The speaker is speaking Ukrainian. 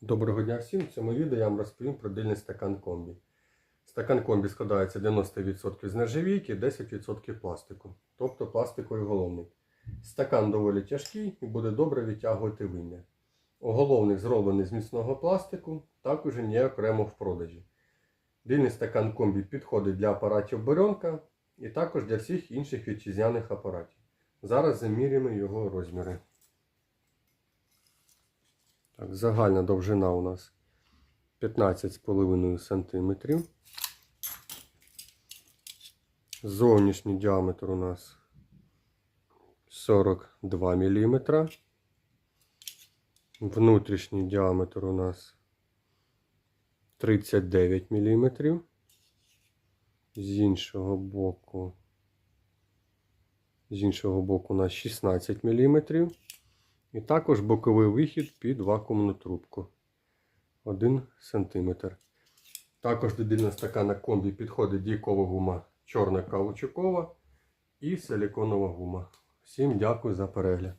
Доброго дня всім! В цьому відео я вам розповім про дильний стакан комбі. Стакан комбі складається 90% з нержавійки, 10% пластику, тобто пластиковий головник. Стакан доволі тяжкий і буде добре відтягувати вим'я. Оголовник зроблений з міцного пластику, також не окремо в продажі. Дильний стакан комбі підходить для апаратів бурьонка і також для всіх інших вітчизняних апаратів. Зараз заміряємо його розміри. Так, загальна довжина у нас 15,5 см. Зовнішній діаметр у нас 42 мм. Внутрішній діаметр у нас 39 мм. З іншого боку, з іншого боку у нас 16 мм. І також боковий вихід під вакуумну трубку 1 см. Також до дільного стакана комбі підходить дійкова гума чорна каучукова і силіконова гума. Всім дякую за перегляд.